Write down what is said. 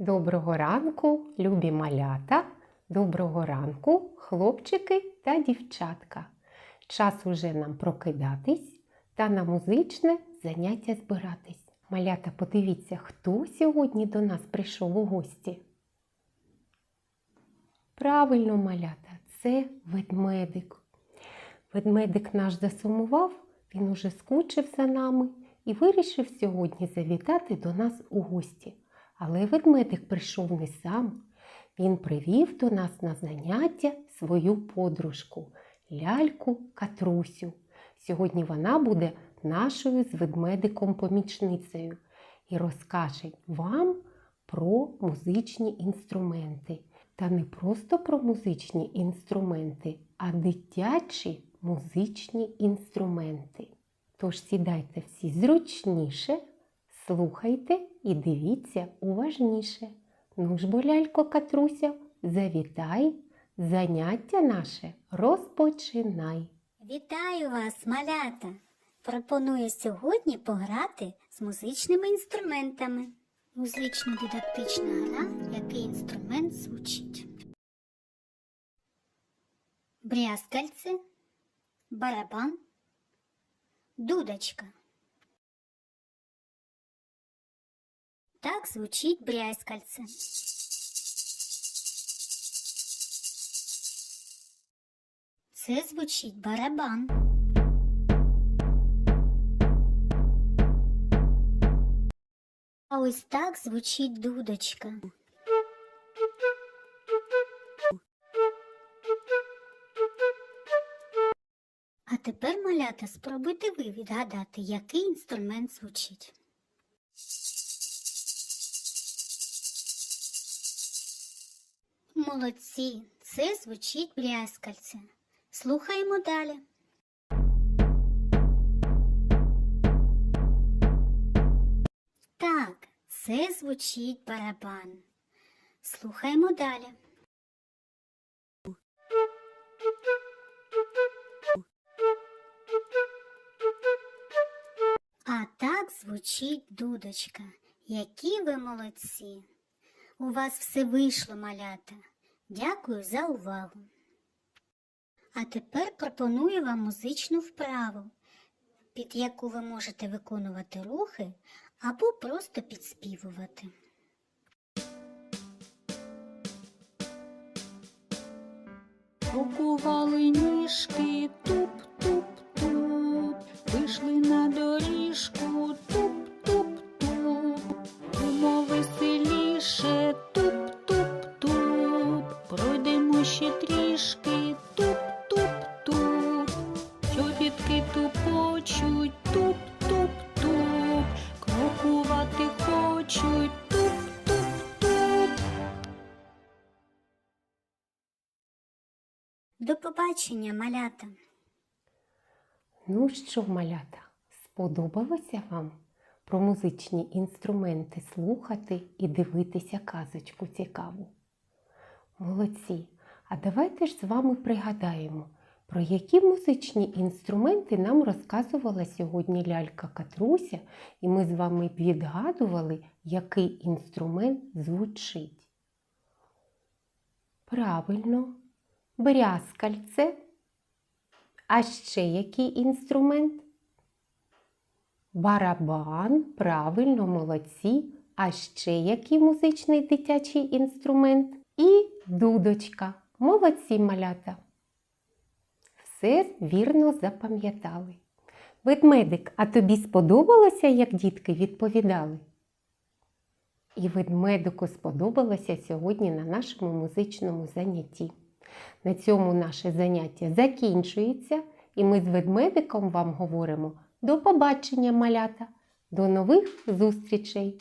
Доброго ранку, любі малята, доброго ранку, хлопчики та дівчатка. Час уже нам прокидатись та на музичне заняття збиратись. Малята, подивіться, хто сьогодні до нас прийшов у гості. Правильно, малята, це ведмедик. Ведмедик наш засумував, він уже скучив за нами і вирішив сьогодні завітати до нас у гості. Але ведмедик прийшов не сам. Він привів до нас на заняття свою подружку, ляльку Катрусю. Сьогодні вона буде нашою з ведмедиком помічницею і розкаже вам про музичні інструменти. Та не просто про музичні інструменти, а дитячі музичні інструменти. Тож сідайте всі зручніше, слухайте і дивіться уважніше. Ну ж, бо, лялько Катруся, завітай, заняття наше розпочинай. Вітаю вас, малята! Пропоную сьогодні пограти з музичними інструментами. Музично-дидактична гра, який інструмент звучить. Брязкальце, барабан, дудочка. Так звучить брязкальце. Це звучить барабан. А ось так звучить дудочка. А тепер, малята, спробуйте ви відгадати, який інструмент звучить. Молодці, це звучить брязкальце. Слухаємо далі. Так, це звучить барабан. Слухаємо далі. А так звучить дудочка. Які ви молодці! У вас все вийшло, малята. Дякую за увагу. А тепер пропоную вам музичну вправу, під яку ви можете виконувати рухи або просто підспівувати. Крокували ніжки, туп-туп-туп, вийшли на доріжку, туп-туп-туп, Будемо веселіше, До побачення, малята! Ну що, малята, сподобалося вам про музичні інструменти слухати і дивитися казочку цікаву? Молодці! А давайте ж з вами пригадаємо, про які музичні інструменти нам розказувала сьогодні лялька Катруся, і ми з вами відгадували, який інструмент звучить. Правильно, брязкальце. А ще який інструмент? Барабан, правильно, молодці. А ще який музичний дитячий інструмент? І дудочка. Молодці малята. Все вірно запам'ятали. Ведмедик, а тобі сподобалося, як дітки відповідали? І ведмедику сподобалося сьогодні на нашому музичному занятті. На цьому наше заняття закінчується, і ми з ведмедиком вам говоримо до побачення, малята, до нових зустрічей!